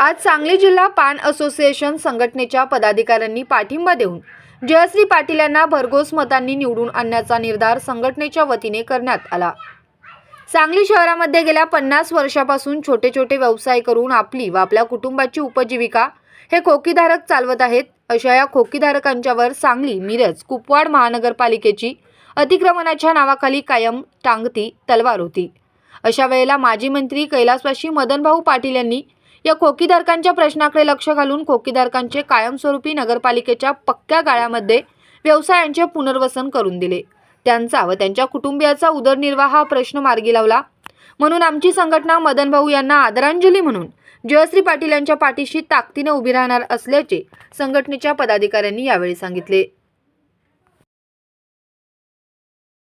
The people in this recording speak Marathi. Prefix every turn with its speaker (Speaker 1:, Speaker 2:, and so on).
Speaker 1: आज सांगली जिल्हा पान असोसिएशन संघटनेच्या पदाधिकाऱ्यांनी पाठिंबा देऊन जयश्री पाटील यांना भरघोस मतांनी निवडून आणण्याचा निर्धार संघटनेच्या वतीने करण्यात आला. सांगली शहरामध्ये गेल्या पन्नास वर्षापासून छोटे छोटे व्यवसाय करून आपली व आपल्या कुटुंबाची उपजीविका हे खोकीधारक चालवत आहेत. अशा या खोकीधारकांच्यावर सांगली मिरज कुपवाड महानगरपालिकेची अतिक्रमणाच्या नावाखाली कायम टांगती तलवार होती. अशा वेळेला माजी मंत्री कैलासवासी मदनभाऊ पाटील यांनी या खोकीधारकांच्या प्रश्नाकडे लक्ष घालून खोकीधारकांचे कायमस्वरूपी नगरपालिकेच्या पक्क्या गाळ्यामध्ये व्यवसायांचे पुनर्वसन करून दिले. त्यांचा व त्यांच्या कुटुंबियाचा उदरनिर्वाह हा प्रश्न मार्गी लावला. म्हणून आमची संघटना मदन भाऊ यांना आदरांजली म्हणून जयश्री पाटील यांच्या पाठीशी ताकदीने उभी राहणार असल्याचे संघटनेच्या पदाधिकाऱ्यांनी यावेळी सांगितले.